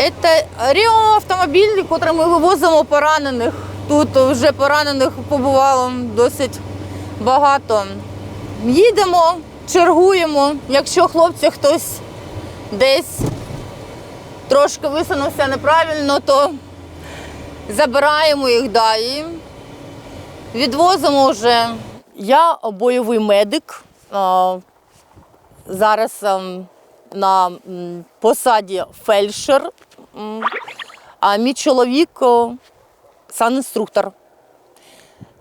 Це Ріо автомобіль, котрий ми вивозимо поранених. Тут вже поранених побувало досить багато. Їдемо, чергуємо. Якщо хлопці хтось десь трошки висунувся неправильно, то забираємо їх да, і відвозимо вже. Я бойовий медик. Зараз ем, на посаді фельдшер, а мій чоловік санінструктор.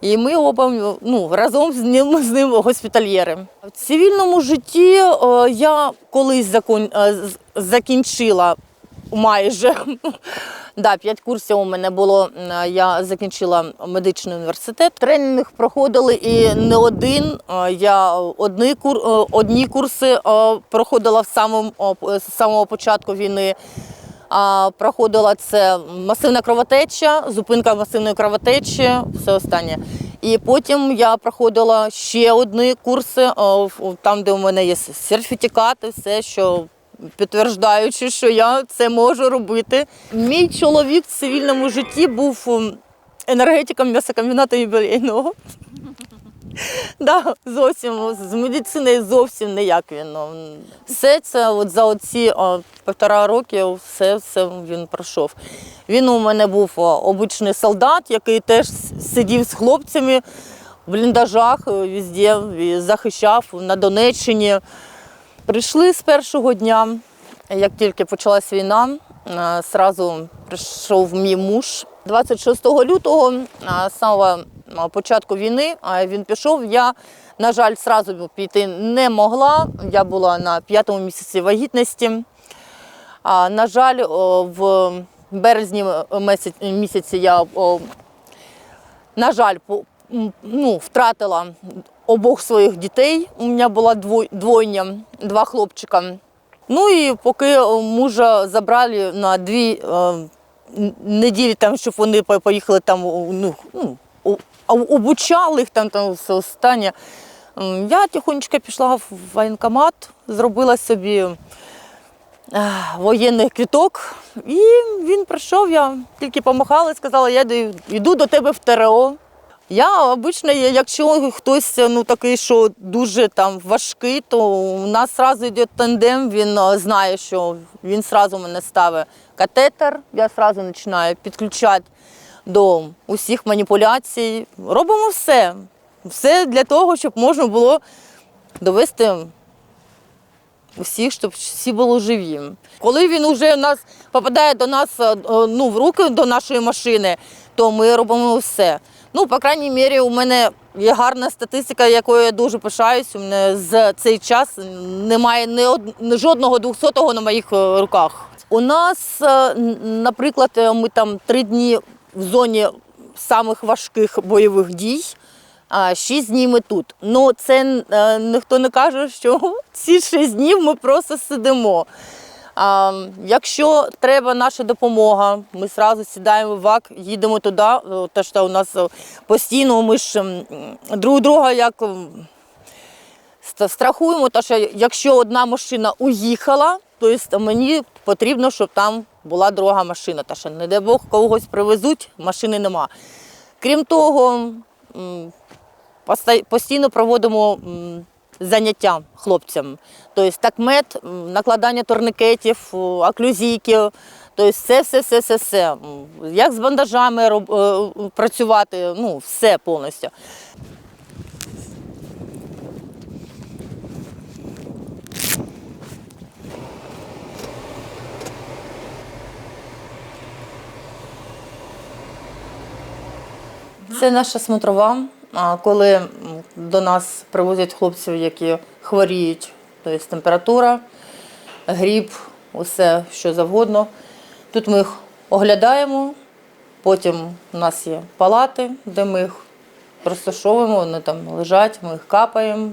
І ми оба ну, разом з ним, з ним госпітальєри. В цивільному житті е, я колись закон, е, з- закінчила майже. Да, п'ять курсів у мене було. е, Я закінчила медичний університет. Тренінг проходили і не один. Е, Я одні, е, одні курси е, проходила в самому, з самого початку війни. Проходила це масивна кровотеча, зупинка масивної кровотечі, все останнє. І потім я проходила ще одні курси, там, де у мене є сертифікати, все, що підтверджуючи, що я це можу робити. Мій чоловік в цивільному житті був енергетиком м'ясокомбінату юбілейного. Да, зовсім з медициною зовсім ніяк він. ну, Все це от за оці о, півтора роки все, все він пройшов. Він у мене був обичний солдат, який теж сидів з хлопцями в бліндажах е, везде, захищав на Донеччині. Прийшли з першого дня, як тільки почалась війна, е, зразу прийшов мій муж. 26 лютого, е, е, початку війни, е, він пішов. Я, на жаль, зразу піти не могла. Я була на п'ятому місяці вагітності. А, на жаль, в березні місяці, я на жаль, ну, втратила обох своїх дітей. У мене була дво- двойня, два хлопчика. Ну і поки мужа забрали на дві е, неділі, там, щоб вони поїхали там, ну, ну, а- обучали їх там, там все останнє. Я тихонечко пішла в воєнкомат, зробила собі е, воєнний квіток. І він прийшов, я тільки помахала і сказала, я йду- до тебе в ТРО. Я обично, якщо хтось ну, такий, що дуже там важкий, то у нас одразу йде тандем, він е, знає, що він одразу мене ставить катетер, я одразу починаю підключати до усіх маніпуляцій. Робимо все. Все для того, щоб можна було довести усіх, щоб всі були живі. Коли він вже нас попадає до нас е, ну, в руки до нашої машини, то ми робимо все. Ну, по крайній мірі, у мене є гарна статистика, якою я дуже пишаюсь. У мене з цей час немає ні од- жодного двохсотого на моїх е, руках. У нас, е, наприклад, е, ми там три дні в зоні самих важких бойових дій. А шість днів ми тут. Ну це е, ніхто не каже, що ці шість днів ми просто сидимо. А, якщо треба наша допомога, ми одразу сідаємо в ВАК, їдемо туди. е, Те, що у нас е, постійно ми ж друг друга як страхуємо, тому що якщо одна машина уїхала, то мені потрібно, щоб там була друга машина. Тому що, не дай Бог, когось привезуть, машини нема. Крім того, постійно проводимо заняття хлопцям. Тобто такмет, накладання турникетів, оклюзійки. Тобто все, все, все, все, все. Як з бандажами е, працювати, ну, все повністю. Це наша смотрова. Коли до нас привозять хлопців, які хворіють, тобто температура, гріб, усе що завгодно. Тут ми їх оглядаємо, потім у нас є палати, де ми їх розташовуємо, вони там лежать, ми їх капаємо.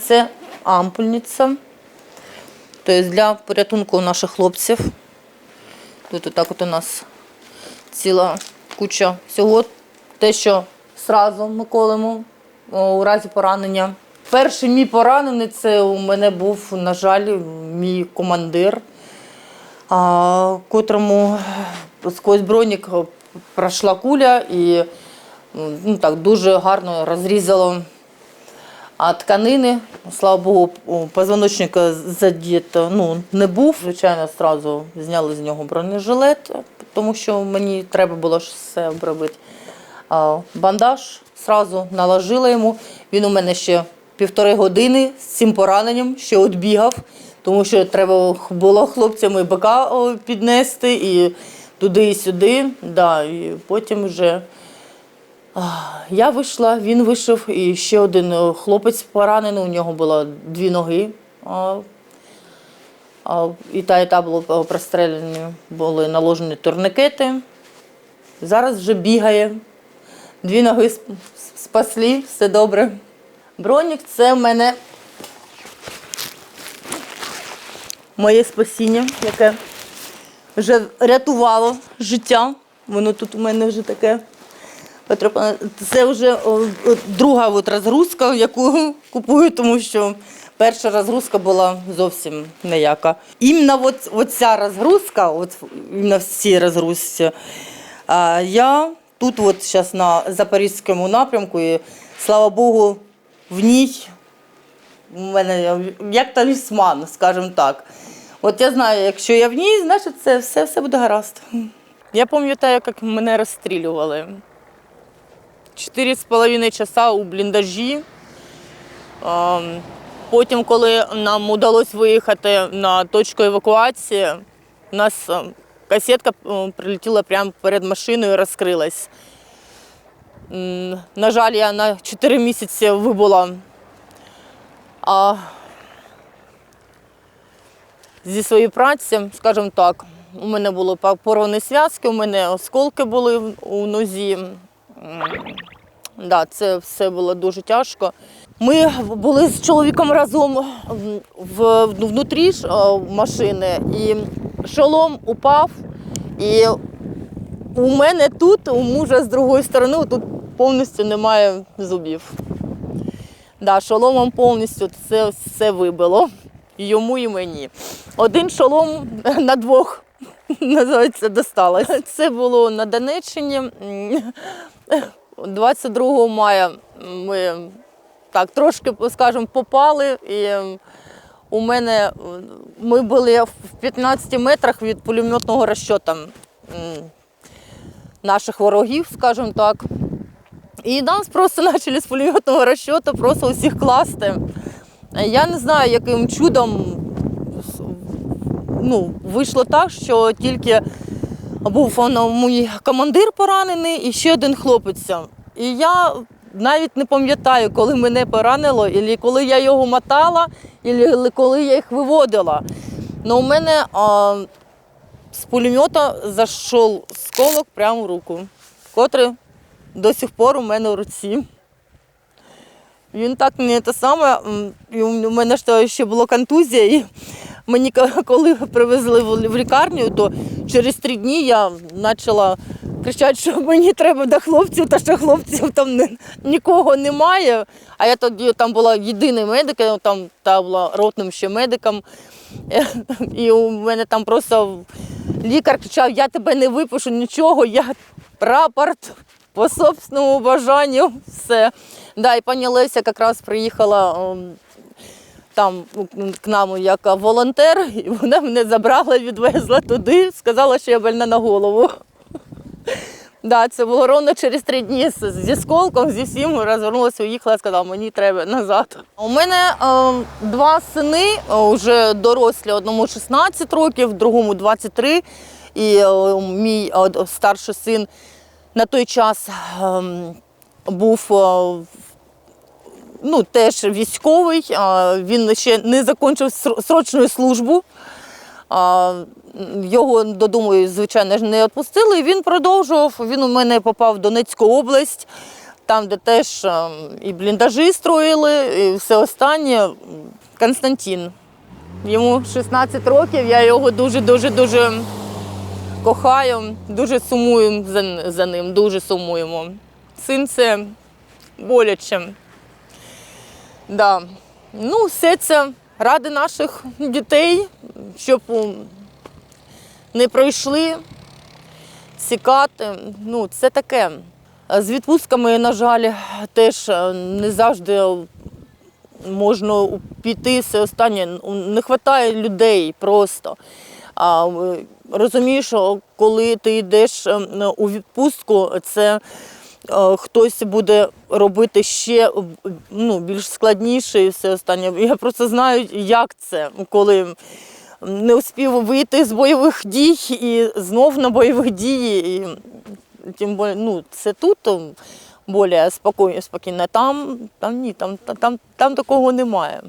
Це ампульниця. Тобто для порятунку наших хлопців. Тут отак от у нас ціла куча всього. Те, що зразу ми колемо у разі поранення. Перший мій поранений це у мене був, на жаль, мій командир. а, котрому сквозь бронік пройшла куля і ну, так, дуже гарно розрізало а тканини. Слава Богу, позвоночника задіт ну, не був. Звичайно, одразу зняли з нього бронежилет, тому що мені треба було все обробити. Бандаж одразу наложила йому. Він у мене ще півтори години з цим пораненням ще от бігав, тому що треба було хлопцям і бика піднести, і туди, і сюди. Да, і потім вже я вийшла, він вийшов, і ще один хлопець поранений, у нього було дві ноги. І та, і та було прострелені, були наложені турникети. Зараз вже бігає. Дві ноги спасли, все добре. Бронік це в мене моє спасіння, яке вже рятувало життя. Воно тут у мене вже таке. Це вже друга от розгрузка, яку купую, тому що перша розгрузка була зовсім ніяка. Іменно от, от ця розгрузка, от іменно в цій розгрузці, я тут от зараз на Запорізькому напрямку, і слава Богу, в ній у мене як талісман, скажімо так. От я знаю, якщо я в ній, значить це все, все буде гаразд. Я пам'ятаю, як мене розстрілювали. Чотири з половиною часа у бліндажі. Потім, коли нам вдалося виїхати на точку евакуації, нас касетка прилетіла прямо перед машиною розкрилась. На жаль, я на 4 місяці вибула а, зі своєї праці, скажімо так, у мене були порвані зв'язки, у мене осколки були у нозі. Да, це все було дуже тяжко. Ми були з чоловіком разом в, внутрі е, машини, і шолом упав. І у мене тут, у мужа з другої сторони, тут повністю немає зубів. Да, шоломом повністю це все вибило. Йому і мені. Один шолом на двох називається досталось. Це було на Донеччині. 22 мая ми так трошки, скажімо, попали. І у мене ми були в 15 метрах від пулеметного розчоту наших ворогів, скажімо так. І нас просто почали з пулеметного розчоту просто усіх класти. Я не знаю, яким чудом ну, вийшло так, що тільки був воно, мій командир поранений і ще один хлопець. І я навіть не пам'ятаю, коли мене поранило, і коли я його мотала, і коли я їх виводила. Но у мене а, з пулемета зайшов сколок прямо в руку, котрий до сих пор у мене в руці. Він так не те саме. і У мене ще була контузія, і мені коли привезли в лікарню, то через три дні я почала кричати, що мені треба до хлопців, та що хлопців там не- нікого немає. А я тоді там була єдиний медик, я там та була ротним ще медиком. І у мене там просто лікар кричав, я тебе не випишу нічого, я рапорт по собственному бажанню, все. Да, і пані Леся якраз приїхала ем, там к нам як волонтер, і вона мене забрала, відвезла туди, сказала, що я больна на голову. Да, це було ровно через три дні зі сколком, зі всім розвернулася, уїхала, сказала, мені треба назад. У мене е, два сини е, вже дорослі, одному 16 років, другому 23. І е, мій е, старший син на той час ем, був е, ну, теж військовий. а, Він ще не закінчив сро- срочну службу. Його додому, звичайно ж, не відпустили. Він продовжував. Він у мене попав в Донецьку область, там, де теж ем, і бліндажі строїли, і все останнє. Константин. Йому 16 років, я його дуже-дуже дуже кохаю, дуже сумую за, за ним, дуже сумуємо. Син це боляче. Да. Ну, все це ради наших дітей, щоб не пройшли, сікати. Ну, це таке. З відпустками, на жаль, теж е, не завжди можна піти все останнє. Не вистачає людей просто. А е, розумієш, коли ти йдеш у відпустку, це хтось буде робити ще ну, більш складніше і все останнє. Я просто знаю, як це, коли не успів вийти з бойових дій і знов на бойових дії. І, тим більше, ну, це тут більш спокійно, спокійно. Там, там ні, там, там, там такого немає.